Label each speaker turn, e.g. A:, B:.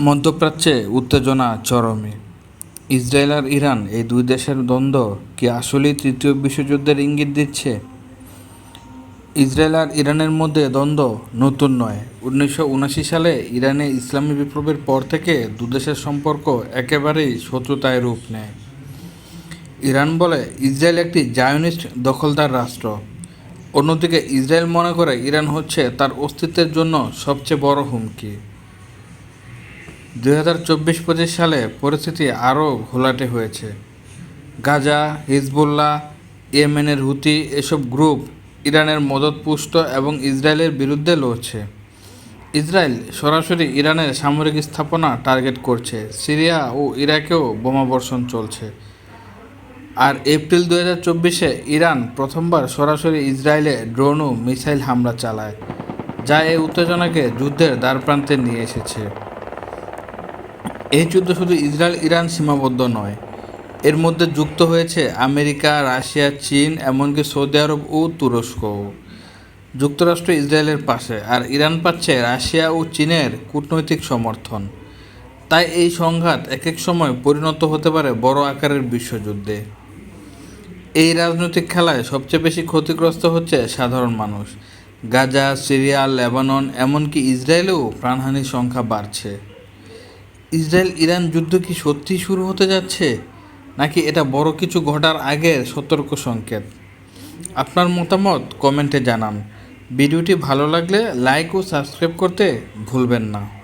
A: মধ্যপ্রাচ্যে উত্তেজনা চরমে। ইসরায়েল আর ইরান, এই দুই দেশের দ্বন্দ্ব কি আসলেই তৃতীয় বিশ্বযুদ্ধের ইঙ্গিত দিচ্ছে? ইসরায়েল আর ইরানের মধ্যে দ্বন্দ্ব নতুন নয়। উনিশশো উনাশি সালে ইরানে ইসলামী বিপ্লবের পর থেকে দুদেশের সম্পর্ক একেবারেই শত্রুতায় রূপ নেয়। ইরান বলে, ইসরায়েল একটি জায়নিস্ট দখলদার রাষ্ট্র। অন্যদিকে ইসরায়েল মনে করে ইরান হচ্ছে তার অস্তিত্বের জন্য সবচেয়ে বড় হুমকি। দুই হাজার চব্বিশ পঁচিশ সালে পরিস্থিতি আরও ঘোলাটে হয়েছে। গাজা, হিজবুল্লাহ, ইয়েমেনের হুতি এসব গ্রুপ ইরানের মদতপুষ্ট এবং ইসরায়েলের বিরুদ্ধে লড়ছে। ইসরায়েল সরাসরি ইরানের সামরিক স্থাপনা টার্গেট করছে। সিরিয়া ও ইরাকেও বোমাবর্ষণ চলছে। আর এপ্রিল দু হাজার চব্বিশে ইরান প্রথমবার সরাসরি ইসরায়েলে ড্রোন ও মিসাইল হামলা চালায়, যা এই উত্তেজনাকে যুদ্ধের দ্বারপ্রান্তে নিয়ে এসেছে। এই যুদ্ধ শুধু ইসরায়েল, ইরান সীমাবদ্ধ নয়। এর মধ্যে যুক্ত হয়েছে আমেরিকা, রাশিয়া, চীন, এমনকি সৌদি আরব ও তুরস্কও যুক্তরাষ্ট্র ইসরায়েলের পাশে, আর ইরান পাচ্ছে রাশিয়া ও চীনের কূটনৈতিক সমর্থন। তাই এই সংঘাত এক এক সময় পরিণত হতে পারে বড় আকারের বিশ্বযুদ্ধে। এই রাজনৈতিক খেলায় সবচেয়ে বেশি ক্ষতিগ্রস্ত হচ্ছে সাধারণ মানুষ। গাজা, সিরিয়া, লেবানন, এমনকি ইসরায়েলেও প্রাণহানির সংখ্যা বাড়ছে। ইসরায়েল ইরান যুদ্ধ কি সত্যি শুরু হতে যাচ্ছে? নাকি এটা বড় কিছু ঘটার আগের সতর্ক সংকেত? আপনার মতামত কমেন্টে জানান। ভিডিওটি ভালো লাগলে লাইক ও সাবস্ক্রাইব করতে ভুলবেন না।